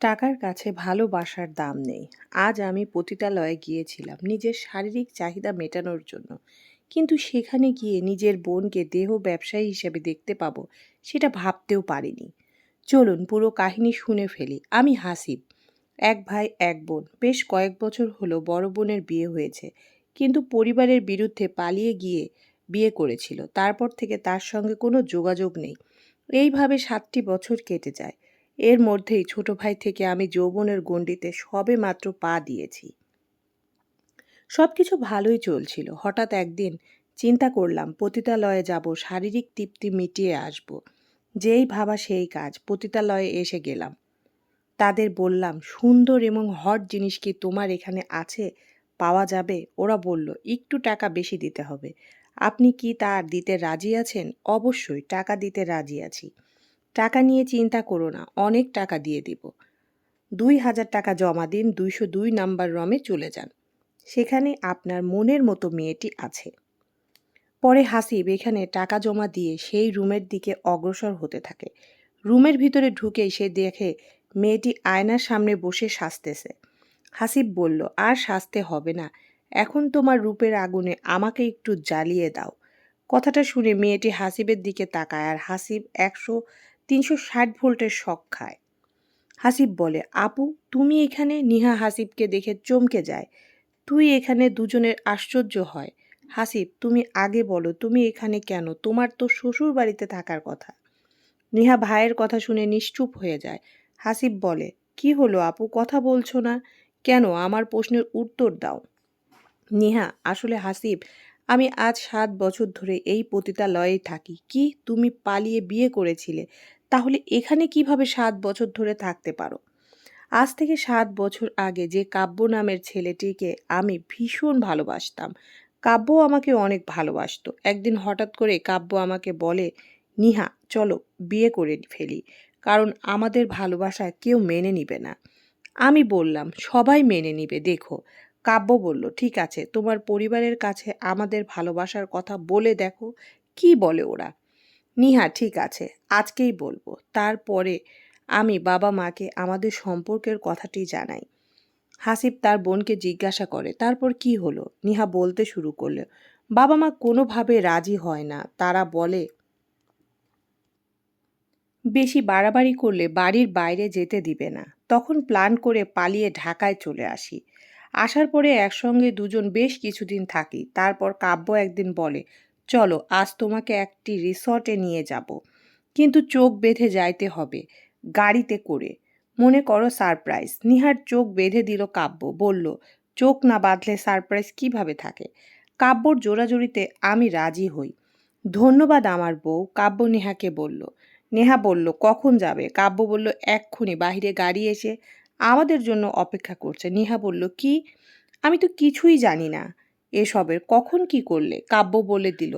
টাকার কাছে ভালোবাসার দাম নেই। আজ আমি পতিতালয়ে গিয়েছিলাম নিজের শারীরিক চাহিদা মেটানোর জন্য। কিন্তু সেখানে গিয়ে নিজের বোনকে দেহ ব্যবসায়ী হিসেবে দেখতে পাবো সেটা ভাবতেও পারিনি। চলুন পুরো কাহিনী শুনে ফেলি। আমি হাসিব। এক ভাই, এক বোন। বেশ কয়েক বছর হলো বড় বোনের বিয়ে হয়েছে। কিন্তু পরিবারের বিরুদ্ধে পালিয়ে গিয়ে বিয়ে করেছিল। তারপর থেকে তার সঙ্গে কোনো যোগাযোগ নেই। এইভাবে সাতটি বছর কেটে যায়। এর মধ্যেই ছোট ভাই থেকে আমি যৌবনের গণ্ডিতে সবে মাত্র পা দিয়েছি। সব কিছু ভালোই চলছিল। হঠাৎ একদিন চিন্তা করলাম, পতিতালয়ে যাব, শারীরিক তৃপ্তি মিটিয়ে আসব। যেই ভাবা সেই কাজ, পতিতালয়ে এসে গেলাম। তাদের বললাম, সুন্দর এবং হট জিনিস কি তোমার এখানে আছে? পাওয়া যাবে? ওরা বলল, একটু টাকা বেশি দিতে হবে। আপনি কি তার দিতে রাজি আছেন? অবশ্যই, টাকা দিতে রাজি আছি। টাকা নিয়ে চিন্তা করো না, অনেক টাকা দিয়ে দিব। দুই হাজার টাকা জমা দিন, দুইশো দুই নাম্বার রমে চলে যান। সেখানে আপনার মনের মতো মেয়েটি আছে। পরে হাসিব এখানে টাকা জমা দিয়ে সেই রুমের দিকে অগ্রসর হতে থাকে। রুমের ভিতরে ঢুকে সে দেখে মেয়েটি আয়নার সামনে বসে সাজতেছে। হাসিব বলল, আর সাজতে হবে না। এখন তোমার রূপের আগুনে আমাকে একটু জ্বালিয়ে দাও। কথাটা শুনে মেয়েটি হাসিবের দিকে তাকায় আর হাসিব একশো তিনশো ষাট ভোল্টের শখ খায়। হাসিব বলে, আপু, তুমি এখানে নিহা হাসিবকে দেখে চমকে যায়। তুই এখানে দুজনের আশ্চর্য হয়। হাসিব, তুমি আগে বলো, তুমি এখানে কেন? তোমার তো শ্বশুর বাড়িতে থাকার কথা নিহা ভাইয়ের কথা শুনে নিশ্চুপ হয়ে যায়। হাসিব বলে, কি হলো আপু, কথা বলছো না? কেন? আমার প্রশ্নের উত্তর দাও নিহা, আসলে হাসিব, আমি আজ সাত বছর ধরে এই পতিতালয়েই থাকি। কি তুমি পালিয়ে বিয়ে করেছিলে? তাহলে এখানে কীভাবে সাত বছর ধরে থাকতে পারো? আজ থেকে সাত বছর আগে যে কাব্য নামের ছেলেটিকে আমি ভীষণ ভালোবাসতাম, কাব্য আমাকে অনেক ভালোবাসতো। একদিন হঠাৎ করে কাব্য আমাকে বলে, নিহা, চলো বিয়ে করে ফেলি, কারণ আমাদের ভালোবাসা কেউ মেনে নিবে না। আমি বললাম, সবাই মেনে নিবে, দেখো। কাব্য বলল, ঠিক আছে, তোমার পরিবারের কাছে আমাদের ভালোবাসার কথা বলে দেখো, কি বলে ওরা? নিহা, ঠিক আছে, আজকেই বলব। তারপরে আমি বাবা মাকে আমাদের সম্পর্কের কথাটি জানাই। হাসিব তার বোনকে জিজ্ঞাসা করে, তারপর কি হলো? নিহা বলতে শুরু করল, বাবা মা কোনোভাবে রাজি হয় না। তারা বলে, বেশি বাড়াবাড়ি করলে বাড়ির বাইরে যেতে দিবে না। তখন প্ল্যান করে পালিয়ে ঢাকায় চলে আসি। আসার পরে একসঙ্গে দুজন বেশ কিছুদিন থাকি। তারপর কাব্য একদিন বলে চলো, আজ তোমাকে একটি রিসর্টে নিয়ে যাব। কিন্তু চোখ বেঁধে যাইতে হবে, গাড়িতে করে। মনে করো সারপ্রাইজ। নিহার চোখ বেঁধে দিল কাব্য, বলল, চোখ না বাঁধলে সারপ্রাইজ কীভাবে থাকে? কাব্যর জোড়াজুড়িতে আমি রাজি হই। ধন্যবাদ আমার বউ, কাব্য নেহাকে বলল। নেহা বলল, কখন যাবে? কাব্য বলল, এক্ষুনি, বাহিরে গাড়ি এসে আমাদের জন্য অপেক্ষা করছে। নেহা বলল, কি? আমি তো কিছুই জানি না। এসবের, কখন কি করলে? কাব্য বলে দিল,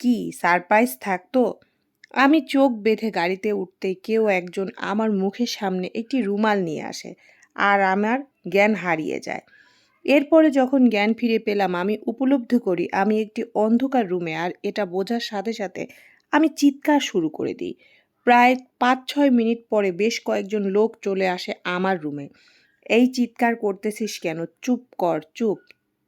কি, সারপ্রাইজ থাকতো? আমি চোখ বেঁধে গাড়িতে উঠতে কেউ একজন আমার মুখের সামনে একটি রুমাল নিয়ে আসে আর আমার জ্ঞান হারিয়ে যায়। এরপরে যখন জ্ঞান ফিরে পেলাম, আমি উপলব্ধি করি, আমি একটি অন্ধকার রুমে আর এটা বোঝার সাথে সাথে আমি চিৎকার শুরু করে দিই। প্রায় পাঁচ ছয় মিনিট পরে বেশ কয়েকজন লোক চলে আসে আমার রুমে। এই চিৎকার করতেছিস কেন? চুপ কর, চুপ।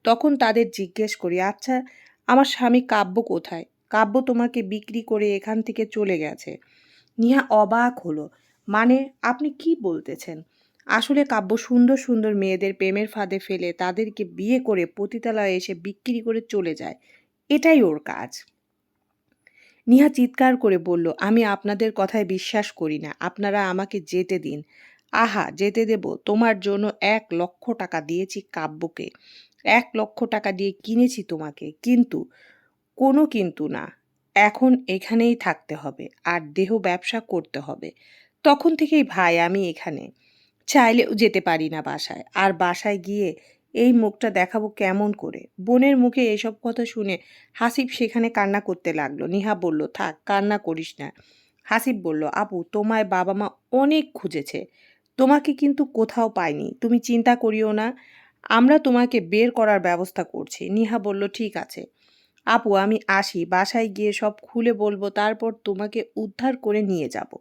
তখন তাদের জিজ্ঞেস করি আচ্ছা আমার স্বামী কাব্য কোথায়? কাব্য তোমাকে বিক্রি করে এখান থেকে চলে গেছে। নিহা অবাক হলো। মানে আপনি কি বলতেছেন? আসলে কাব্য সুন্দর সুন্দর মেয়েদের প্রেমের ফাঁদে ফেলে তাদেরকে বিয়ে করে পতিতালয়ে এসে বিক্রি করে চলে যায়। এটাই ওর কাজ। নিহা চিৎকার করে বলল, আমি আপনাদের কথায় বিশ্বাস করি না। আপনারা আমাকে যেতে দিন। আহা, যেতে দেব? তোমার জন্য এক লক্ষ টাকা দিয়েছি কাব্যকে। এক লক্ষ টাকা দিয়ে কিনেছি তোমাকে, কিন্তু কোনো কিন্তু না। এখন এখানেই থাকতে হবে আর দেহ ব্যবসা করতে হবে। তখন থেকেই ভাই আমি এখানে। চাইলেও যেতে পারি না বাসায়। আর বাসায় গিয়ে এই মুখটা দেখাবো কেমন করে? বোনের মুখে এসব কথা শুনে হাসিব সেখানে কান্না করতে লাগল। নিহা বলল, থাক, কান্না করিস না। হাসিব বলল, আপু তোমায় বাবা মা অনেক খুঁজেছে। তোমাকে কিন্তু কোথাও পাইনি। তুমি চিন্তা করিও না। আমরা তোমাকে বের করার ব্যবস্থা করছি। নিহা বলল, ঠিক আছে। আপু, আমি আসি। বাসায় গিয়ে সব খুলে বলব, তারপর তোমাকে উদ্ধার করে নিয়ে যাব।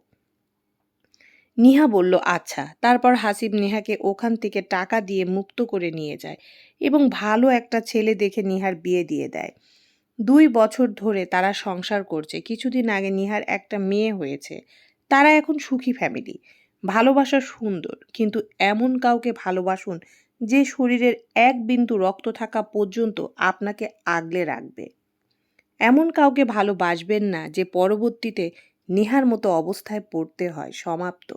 নিহা বলল আচ্ছা। তারপর হাসিব নেহাকে ওখান থেকে টাকা দিয়ে মুক্ত করে নিয়ে যায় এবং ভালো একটা ছেলে দেখে নিহার বিয়ে দিয়ে দেয়। দুই বছর ধরে তারা সংসার করছে। কিছুদিন আগে নিহার একটা মেয়ে হয়েছে। তারা এখন সুখী ফ্যামিলি। ভালোবাসা সুন্দর, কিন্তু এমন কাউকে ভালোবাসুন যে শরীরের এক বিন্দু রক্ত থাকা পর্যন্ত আপনাকে আগলে রাখবে। এমন কাউকে ভালোবাসবেন না যে পরবর্তীতে নেহার মতো অবস্থায় পড়তে হয়, সমাপ্ত।